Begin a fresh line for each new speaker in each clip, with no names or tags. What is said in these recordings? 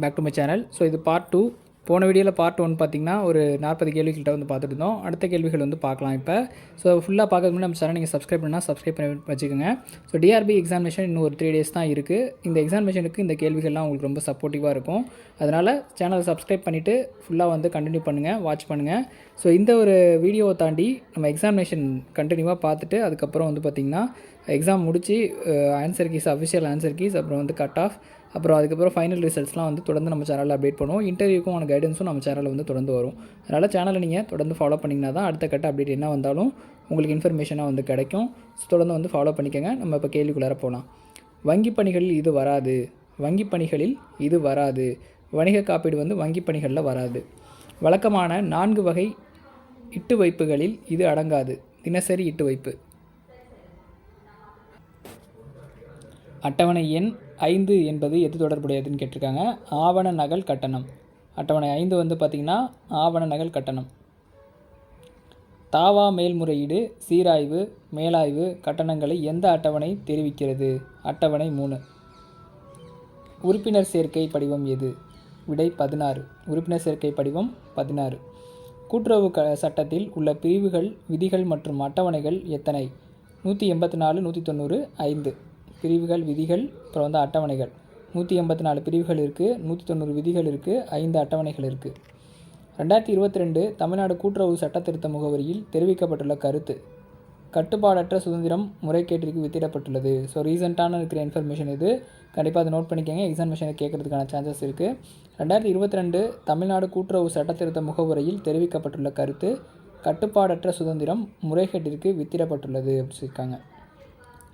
Back to my channel so இது part two போன வீடியோவில் பார்ட் ஒன் பார்த்தீங்கன்னா ஒரு நாற்பது கேள்விகள்கிட்ட வந்து பார்த்துட்டு இருந்தோம் அடுத்த கேள்விகள் வந்து பார்க்கலாம் இப்போ. ஸோ ஃபுல்லாக பார்க்கறது முன்னாடி நம்ம சேனல் நீங்கள் சப்ஸ்கிரைப் பண்ணால் சப்ஸ்கிரைப் பண்ணி வச்சுக்கோங்க. ஸோ டிஆர்பி எக்ஸாமினேஷன் இன்னும் ஒரு த்ரீ டேஸ் தான் இருக்குது இந்த எக்ஸாமினேஷனுக்கு இந்த கேள்விகள்லாம் உங்களுக்கு ரொம்ப சப்போர்ட்டிவாக இருக்கும். அதனால் சேனலை சப்ஸ்கிரைப் பண்ணிவிட்டு ஃபுல்லாக வந்து கண்டினியூ பண்ணுங்கள் வாட்ச் பண்ணுங்கள் ஸோ இந்த ஒரு வீடியோவை தாண்டி நம்ம எக்ஸாமினேஷன் கண்டினியூவாக பார்த்துட்டு அதுக்கப்புறம் வந்து பார்த்திங்கன்னா எக்ஸாம் முடித்து answer keys official answer keys அப்புறம் வந்து கட் ஆஃப் அப்புறம் அதுக்கப்புறம் ஃபைனல் ரிசல்ட்ஸ்லாம் வந்து தொடர்ந்து நம்ம சேனலில் அப்டேட் பண்ணுவோம். இன்டர்வியூக்கும் கைடன்ஸும் நம்ம சேனலில் வந்து தொடர்ந்து வரும். அதனால் சேனலை நீங்கள் தொடர்ந்து ஃபாலோ பண்ணிங்கன்னா தான் அடுத்த கட்ட அப்டேட் என்ன வந்தாலும் உங்களுக்கு இன்ஃபர்மேஷனாக வந்து கிடைக்கும். ஸோ தொடர்ந்து வந்து ஃபாலோ பண்ணிக்கோங்க. நம்ம இப்போ கேள்விக்குள்ளார போகலாம் வங்கி பணிகளில் இது வராது. வங்கி பணிகளில் இது வராது. வணிக காப்பீடு வந்து வங்கி பணிகளில் வராது. வழக்கமான நான்கு வகை இட்டு வைப்புகளில் இது அடங்காது. தினசரி இட்டு வைப்பு. அட்டவணை எண் ஐந்து என்பது எது தொடர்புடையதுன்னு கேட்டிருக்காங்க. ஆவண நகல் கட்டணம். அட்டவணை ஐந்து வந்து பார்த்திங்கன்னா ஆவண நகல் கட்டணம். தாவா மேல்முறையீடு சீராய்வு மேலாய்வு கட்டணங்களை எந்த அட்டவணை தெரிவிக்கிறது? அட்டவணை மூணு. உறுப்பினர் சேர்க்கை படிவம் எது? விடை பதினாறு. உறுப்பினர் சேர்க்கை படிவம் பதினாறு. கூட்டுறவு க சட்டத்தில் உள்ள பிரிவுகள் விதிகள் மற்றும் அட்டவணைகள் எத்தனை? நூற்றி எண்பத்தி நாலு நூற்றி தொண்ணூறு ஐந்து. பிரிவுகள் விதிகள் அப்புறம் வந்து அட்டவணைகள். நூற்றி எண்பத்தி நாலு பிரிவுகள் இருக்குது நூற்றி தொண்ணூறு விதிகள் இருக்குது ஐந்து அட்டவணைகள் இருக்குது ரெண்டாயிரத்தி இருபத்தி ரெண்டு தமிழ்நாடு கூட்டுறவு சட்டத்திருத்த முகவரியில் தெரிவிக்கப்பட்டுள்ள கருத்து. கட்டுப்பாடற்ற சுதந்திரம் முறைகேட்டிற்கு வித்திடப்பட்டுள்ளது. ஸோ ரீசெண்டான இருக்கிற இன்ஃபர்மேஷன் இது. கண்டிப்பாக அதை நோட் பண்ணிக்கோங்க. எக்ஸாமினேஷனை கேட்கறதுக்கான சான்சஸ் இருக்குது ரெண்டாயிரத்தி இருபத்தி ரெண்டு தமிழ்நாடு கூட்டுறவு சட்டத்திருத்த முகவரியில் தெரிவிக்கப்பட்டுள்ள கருத்து. கட்டுப்பாடற்ற சுதந்திரம் முறைகேட்டிற்கு வித்திடப்பட்டுள்ளது அப்படி சொல்லியிருக்காங்க.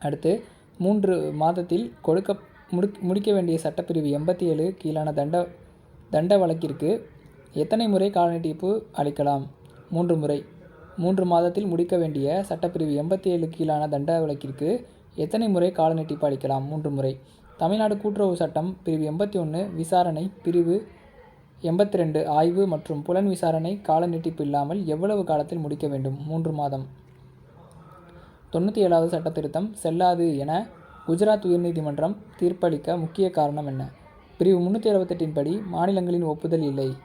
அடுத்து மூன்று மாதத்தில் கொடுக்க முடி முடிக்க வேண்டிய சட்டப்பிரிவு எண்பத்தி ஏழு கீழான தண்ட தண்ட வழக்கிற்கு எத்தனை முறை கால நீட்டிப்பு அளிக்கலாம்? மூன்று முறை. மூன்று மாதத்தில் முடிக்க வேண்டிய சட்டப்பிரிவு எண்பத்தி ஏழு கீழான தண்ட வழக்கிற்கு எத்தனை முறை கால நீட்டிப்பு அளிக்கலாம்? மூன்று முறை. தமிழ்நாடு கூட்டுறவு சட்டம் பிரிவு எண்பத்தி ஒன்று விசாரணை பிரிவு எண்பத்தி ரெண்டு ஆய்வு மற்றும் புலன் விசாரணை கால நீட்டிப்பு இல்லாமல் எவ்வளவு காலத்தில் முடிக்க வேண்டும்? மூன்று மாதம். தொண்ணூற்றி ஏழாவது சட்ட திருத்தம் செல்லாது என குஜராத் உயர்நீதிமன்றம் தீர்ப்பளிக்க முக்கிய காரணம் என்ன? பிரிவு முந்நூற்றி அறுபத்தெட்டின் படி மாநிலங்களின் ஒப்புதல் இல்லை.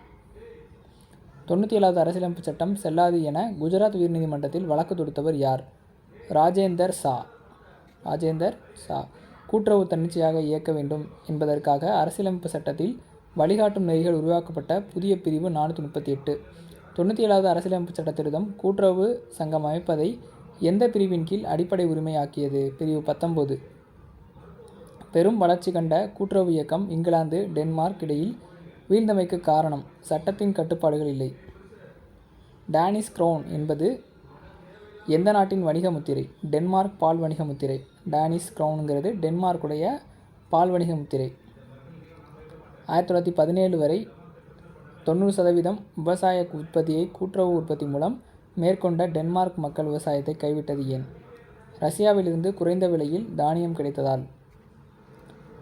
தொண்ணூற்றி ஏழாவது அரசியலமைப்பு சட்டம் செல்லாது என குஜராத் உயர்நீதிமன்றத்தில் வழக்கு தொடுத்தவர் யார்? ராஜேந்தர் சா. ராஜேந்தர் சா. கூட்டுறவு தன்னிச்சையாக இயக்க வேண்டும் என்பதற்காக அரசியலமைப்பு சட்டத்தில் வழிகாட்டும் நெறிகள் உருவாக்கப்பட்ட புதிய பிரிவு நானூற்றி முப்பத்தி எட்டு. தொண்ணூற்றி ஏழாவது அரசியலமைப்பு சட்ட திருத்தம் கூட்டுறவு சங்கம் அமைப்பதை எந்த பிரிவின் கீழ் அடிப்படை உரிமையாக்கியது? பிரிவு பத்தொம்போது பெரும் வளர்ச்சி கண்ட கூட்டுறவு இயக்கம் இங்கிலாந்து டென்மார்க் இடையில் வீழ்ந்தமைக்கு காரணம் சட்டத்தின் கட்டுப்பாடுகள் இல்லை. டானிஸ் க்ரௌன் என்பது எந்த நாட்டின் வணிக முத்திரை? டென்மார்க் பால் வணிக முத்திரை. டானிஸ் க்ரௌனுங்கிறது டென்மார்க்குடைய பால் வணிக முத்திரை. ஆயிரத்தி தொள்ளாயிரத்தி பதினேழு வரை தொண்ணூறு சதவீதம் விவசாய உற்பத்தியை கூட்டுறவு உற்பத்தி மூலம் மேற்கொண்ட டென்மார்க் மக்கள் விவசாயத்தை கைவிட்டது ஏன்? ரஷ்யாவிலிருந்து குறைந்த விலையில் தானியம் கிடைத்ததால்.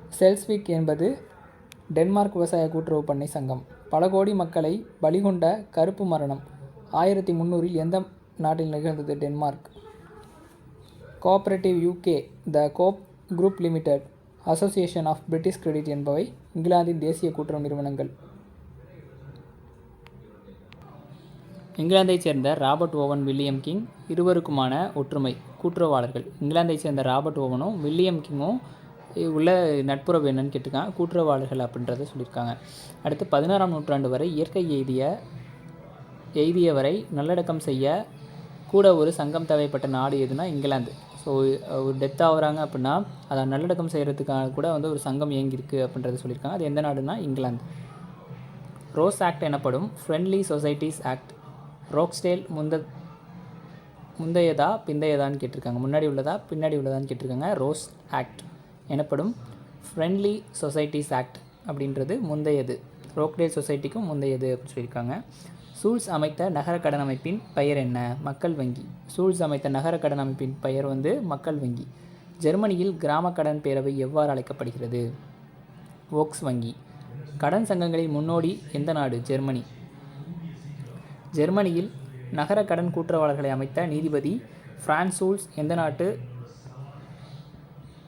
செல்ஸ்விக் என்பது டென்மார்க் விவசாய கூட்டுறவு பண்ணை சங்கம். பல கோடி மக்களை பலிகொண்ட கருப்பு மரணம் ஆயிரத்தி முந்நூறில் எந்த நாட்டில் நிகழ்ந்தது Denmark? Cooperative UK the co-op group limited association of British credit என்பவை இங்கிலாந்தின் தேசிய கூட்டுறவு நிறுவனங்கள். இங்கிலாந்தைச் சேர்ந்த ராபர்ட் ஓவன் வில்லியம் கிங் இருவருக்குமான ஒற்றுமை கூட்டுறவாளர்கள். இங்கிலாந்தைச் சேர்ந்த ராபர்ட் ஓவனும் வில்லியம் கிங்கும் உள்ள நட்புறவு என்னன்னு கேட்டிருக்காங்க. கூட்டுறவாளர்கள் அப்படின்றத சொல்லியிருக்காங்க. அடுத்து பதினாறாம் நூற்றாண்டு வரை இயற்கை எய்திய எய்தியவரை நல்லடக்கம் செய்ய கூட ஒரு சங்கம் தேவைப்பட்ட நாடு எதுனா இங்கிலாந்து. ஸோ ஒரு டெத் ஆகுறாங்க அப்படின்னா அதை நல்லடக்கம் செய்கிறதுக்காக கூட வந்து ஒரு சங்கம் இயங்கியிருக்கு அப்படின்றத சொல்லியிருக்காங்க. அது எந்த நாடுனா இங்கிலாந்து. ரோஸ் ஆக்ட் எனப்படும் ஃப்ரெண்ட்லி சொசைட்டிஸ் ஆக்ட் ரோக்ஸ்டேல் முந்த முந்தையதா பிந்தையதான்னு கேட்டிருக்காங்க. முன்னாடி உள்ளதா பின்னாடி உள்ளதான்னு கேட்டிருக்காங்க. ரோஸ் ஆக்ட் எனப்படும் ஃப்ரெண்ட்லி சொசைட்டிஸ் ஆக்ட் அப்படின்றது முந்தையது. ரோக்டேல் சொசைட்டிக்கும் முந்தையது அப்படின்னு சொல்லியிருக்காங்க. சூல்ஸ் அமைத்த நகர கடன் அமைப்பின் பெயர் என்ன? மக்கள் வங்கி. சூல்ஸ் அமைத்த நகர கடன் அமைப்பின் பெயர் வந்து மக்கள் வங்கி. ஜெர்மனியில் கிராம கடன் பேரவை எவ்வாறு அழைக்கப்படுகிறது? ஓக்ஸ் வங்கி. கடன் சங்கங்களின் முன்னோடி எந்த நாடு? ஜெர்மனி. ஜெர்மனியில் நகர கடன் கூட்டுறவாளர்களை அமைத்த நீதிபதி பிரான்ஸ் எந்த நாட்டு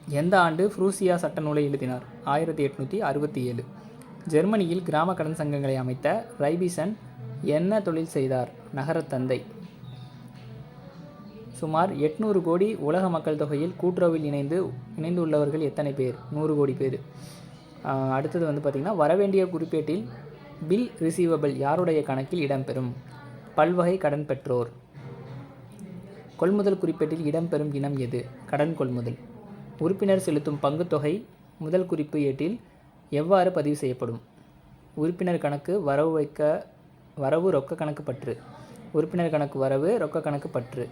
எந்த ஆண்டு ஃப்ரூசியா சட்ட நூலை எழுதினார்? ஆயிரத்தி எட்நூற்றி அறுபத்தி ஏழு. ஜெர்மனியில் கிராம கடன் சங்கங்களை அமைத்த ரைபிசன் என்ன தொழில் செய்தார்? நகரத் தந்தை. சுமார் எட்நூறு கோடி உலக மக்கள் தொகையில் கூட்டுறவில் இணைந்து இணைந்து உள்ளவர்கள் எத்தனை பேர்? நூறு கோடி பேர். அடுத்தது வந்து பார்த்திங்கன்னா வரவேண்டிய குறிப்பேட்டில் பில் ரிசீவபிள் யாருடைய கணக்கில் இடம்பெறும்? பல்வகை கடன் பெற்றோர். கொள்முதல் குறிப்பேட்டில் இடம்பெறும் இனம் எது? கடன் கொள்முதல். உறுப்பினர் செலுத்தும் பங்குத்தொகை முதல் குறிப்பு ஏட்டில் எவ்வாறு பதிவு செய்யப்படும்? உறுப்பினர் கணக்கு வரவு வைக்க வரவு ரொக்க கணக்கு பற்று. உறுப்பினர் கணக்கு வரவு ரொக்க கணக்கு பற்று.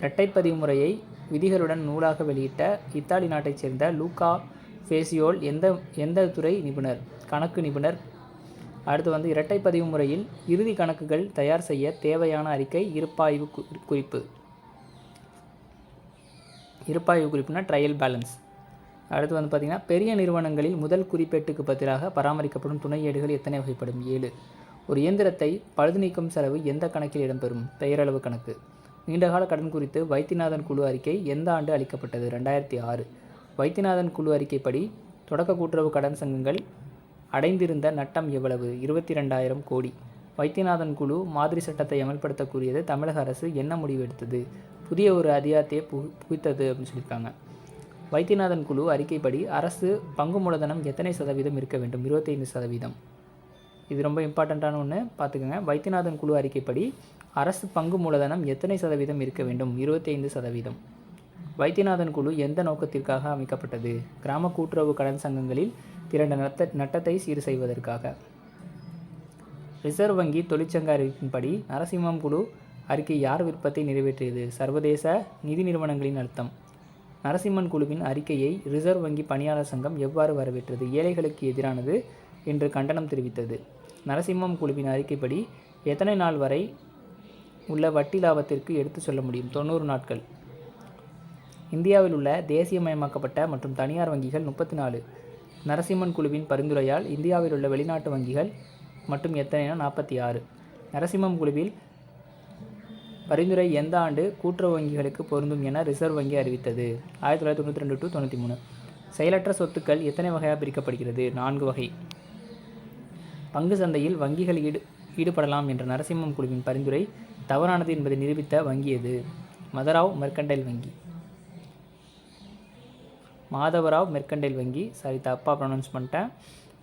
இரட்டைப்பதிவு முறையை விதிகளுடன் நூலாக வெளியிட்ட இத்தாலி நாட்டைச் சேர்ந்த லூகா ஃபேசியோல் எந்த எந்த துறை நிபுணர்? கணக்கு நிபுணர். அடுத்து வந்து இரட்டை பதிவு முறையில் இறுதி கணக்குகள் தயார் செய்ய தேவையான அறிக்கை இருப்பாய்வு குறிப்பு. இருப்பாய்வு குறிப்புனா ட்ரையல் பேலன்ஸ் அடுத்து வந்து பார்த்திங்கன்னா பெரிய நிறுவனங்களில் முதல் குறிப்பேட்டுக்கு பதிலாக பராமரிக்கப்படும் துணை ஏடுகள் எத்தனை வகைப்படும்? ஏழு. ஒரு இயந்திரத்தை பழுது நீக்கும் செலவு எந்த கணக்கில் இடம்பெறும்? பெயரளவு கணக்கு. நீண்டகால கடன் குறித்து வைத்தியநாதன் குழு அறிக்கை எந்த ஆண்டு அளிக்கப்பட்டது? ரெண்டாயிரத்தி ஆறு. வைத்தியநாதன் குழு அறிக்கைப்படி தொடக்க கூட்டுறவு கடன் சங்கங்கள் அடைந்திருந்த நட்டம் எவ்வளவு? இருபத்தி ரெண்டாயிரம் கோடி. வைத்தியநாதன் குழு மாதிரி சட்டத்தை அமல்படுத்த கூறியது தமிழக அரசு என்ன முடிவெடுத்தது? புதிய ஒரு அதிகாரத்தை புகு புகுத்தது அப்படின்னு சொல்லியிருக்காங்க. வைத்தியநாதன் குழு அறிக்கைப்படி அரசு பங்கு மூலதனம் எத்தனை சதவீதம் இருக்க வேண்டும்? இருபத்தைந்து சதவீதம். இது ரொம்ப இம்பார்ட்டண்ட்டான ஒன்று பார்த்துக்கோங்க. வைத்தியநாதன் குழு அறிக்கைப்படி அரசு பங்கு மூலதனம் எத்தனை சதவீதம் இருக்க வேண்டும்? இருபத்தைந்து சதவீதம். வைத்தியநாதன் குழு எந்த நோக்கத்திற்காக அமைக்கப்பட்டது? கிராம கூட்டுறவு கடன் சங்கங்களில் திரண்ட நட்ட நட்டத்தை சீர் செய்வதற்காக. ரிசர்வ் வங்கி தொழிற்சங்க அறிவிப்பின்படி நரசிம்மம் குழு அறிக்கை யார் விருப்பத்தை நிறைவேற்றியது? சர்வதேச நிதி நிறுவனங்களின் அழுத்தம் நரசிம்மன் குழுவின் அறிக்கையை ரிசர்வ் வங்கி பணியாளர் சங்கம் எவ்வாறு வரவேற்றது? ஏழைகளுக்கு எதிரானது என்று கண்டனம் தெரிவித்தது. நரசிம்மம் குழுவின் அறிக்கைப்படி எத்தனை நாள் வரை உள்ள வட்டி லாபத்திற்கு எடுத்து சொல்ல முடியும்? தொண்ணூறு நாட்கள். இந்தியாவில் உள்ள தேசியமயமாக்கப்பட்ட மற்றும் தனியார் வங்கிகள் முப்பத்தி நாலு. நரசிம்மன் குழுவின் பரிந்துரையால் இந்தியாவில் உள்ள வெளிநாட்டு வங்கிகள் மட்டும் எத்தனைனா நாற்பத்தி ஆறு. நரசிம்மம் குழுவில் பரிந்துரை எந்த ஆண்டு கூட்டுறவு வங்கிகளுக்கு பொருந்தும் என ரிசர்வ் வங்கி அறிவித்தது? ஆயிரத்தி தொள்ளாயிரத்தி தொண்ணூற்றி ரெண்டு டு தொண்ணூற்றி மூணு. செயலற்ற சொத்துக்கள் எத்தனை வகையாக பிரிக்கப்படுகிறது? நான்கு வகை. பங்கு சந்தையில் வங்கிகள் ஈடு ஈடுபடலாம் என்ற நரசிம்மம் குழுவின் பரிந்துரை தவறானது என்பதை நிரூபித்த வங்கி எது? மதராவ் மெர்கண்டைல் வங்கி. மாதவராவ் மெர்கண்டைல் வங்கி. சாரி தப்பாக ப்ரொனவுன்ஸ் பண்ணிட்டேன்.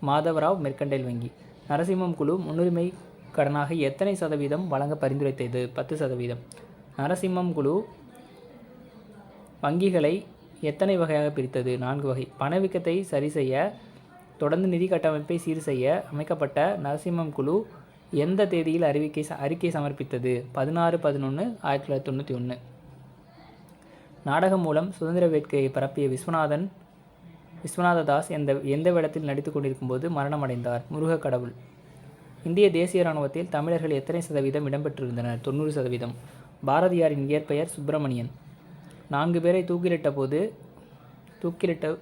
மாதவராவ் மெர்கண்டைல் வங்கி. நரசிம்மம் குழு முன்னுரிமை கடனாக எத்தனை சதவீதம் வழங்க பரிந்துரைத்தது பத்து சதவீதம். நரசிம்மம் குழு வங்கிகளை எத்தனை வகையாக பிரித்தது? நான்கு வகை. பணவீக்கத்தை சரி செய்ய தொடர்ந்து நிதி கட்டமைப்பை சீர் செய்ய அமைக்கப்பட்ட நரசிம்மம் குழு எந்த தேதியில் அறிவிக்கை ச- அறிக்கை சமர்ப்பித்தது? பதினாறு பதினொன்று ஆயிரத்தி தொள்ளாயிரத்தி தொண்ணூற்றி ஒன்று நாடகம் மூலம் சுதந்திர வேட்கையை பரப்பிய விஸ்வநாதன் விஸ்வநாததாஸ் எந்த எந்த வேடத்தில் நடித்து கொண்டிருக்கும் போது மரணமடைந்தார்? முருக கடவுள். இந்திய தேசிய இராணுவத்தில் தமிழர்கள் எத்தனை சதவீதம் இடம்பெற்றிருந்தனர் தொண்ணூறு சதவீதம். பாரதியாரின் இயற்பெயர் சுப்பிரமணியன். நான்கு பேரை தூக்கிலிட்ட போது தூக்கிலிட்ட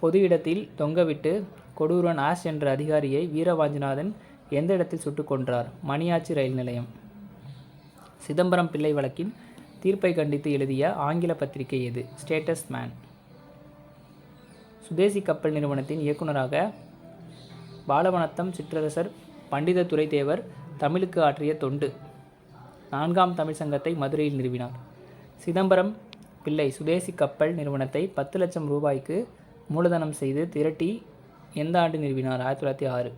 பொது இடத்தில் தொங்கவிட்டு கொடூரன் ஆஷ் என்ற அதிகாரியை வீரவாஞ்சிநாதன் எந்த இடத்தில் சுட்டுக் கொன்றார்? மணியாச்சி ரயில் நிலையம். சிதம்பரம் பிள்ளை வழக்கின் தீர்ப்பை கண்டித்து எழுதிய ஆங்கில பத்திரிகை எது? ஸ்டேட்டஸ் மேன் சுதேசி கப்பல் நிறுவனத்தின் இயக்குனராக பாலவனத்தம் சிற்றரசர் பண்டித தேவர் தமிழுக்கு ஆற்றிய தொண்டு. நான்காம் தமிழ் சங்கத்தை மதுரையில் நிறுவினார். சிதம்பரம் பிள்ளை சுதேசி கப்பல் நிறுவனத்தை பத்து லட்சம் ரூபாய்க்கு மூலதனம் செய்து திரட்டி எந்த ஆண்டு நிறுவினார்? ஆயிரத்தி தொள்ளாயிரத்தி ஆறு.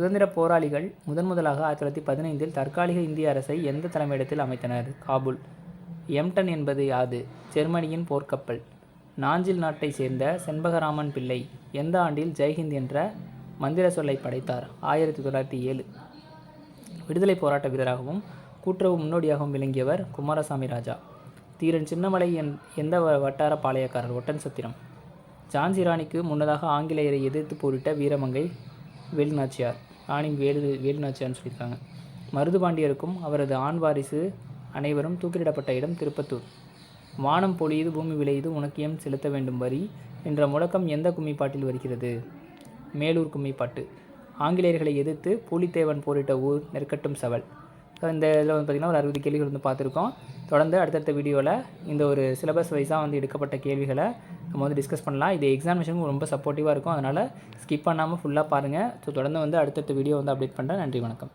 சுதந்திர போராளிகள் முதன் முதலாக ஆயிரத்தி தொள்ளாயிரத்தி பதினைந்தில் தற்காலிக இந்திய அரசை எந்த தலைமையிடத்தில் அமைத்தனர்? காபூல். எம்டன் என்பது யாது? ஜெர்மனியின் போர்க்கப்பல். நாஞ்சில் நாட்டைச் சேர்ந்த செண்பகராமன் பிள்ளை எந்த ஆண்டில் ஜெய்ஹிந்த் என்ற மந்திர சொல்லை படைத்தார்? ஆயிரத்தி தொள்ளாயிரத்தி ஏழு. விடுதலை போராட்ட வீரராகவும் கூட்டுறவு முன்னோடியாகவும் விளங்கியவர் குமாரசாமி ராஜா. தீரன் சின்னமலை என் எந்த வ- வட்டார பாளையக்காரர்? ஒட்டன் சத்திரம். ஜான்சி ராணிக்கு முன்னதாக ஆங்கிலேயரை எதிர்த்து போரிட்ட வீரமங்கை வேலுநாச்சியார். ராணி வேலு வேலுநாச்சியார்னு சொல்லியிருக்காங்க. மருதுபாண்டியருக்கும் அவரது ஆண் வாரிசு அனைவரும் தூக்கிலிடப்பட்ட இடம் திருப்பத்தூர். வானம் பொழியுது பூமி விளையுது உனக்கியம் செலுத்த வேண்டும் வரி என்ற முழக்கம் எந்த கும்மிப்பாட்டில் வருகிறது? மேலூர் கும்மிப்பாட்டு. ஆங்கிலேயர்களை எதிர்த்து பூலித்தேவன் போரிட்ட ஊர் நெற்கட்டும் சவல். இந்த இதில் வந்து பார்த்திங்கன்னா ஒரு அறுபது கேள்விகள் வந்து பார்த்துருக்கோம். தொடர்ந்து அடுத்தடுத்த வீடியோவில் இந்த ஒரு சிலபஸ் வைஸாக வந்து எடுக்கப்பட்ட கேள்விகளை நம்ம வந்து டிஸ்கஸ் பண்ணலாம். இது எக்ஸாமினேஷனுக்கு ரொம்ப சப்போர்ட்டிவாக இருக்கும். அதனால் ஸ்கிப் பண்ணாமல் ஃபுல்லாக பாருங்கள் ஸோ தொடர்ந்து வந்து அடுத்தடுத்த வீடியோ வந்து அப்டேட் பண்ணுறேன் நன்றி வணக்கம்.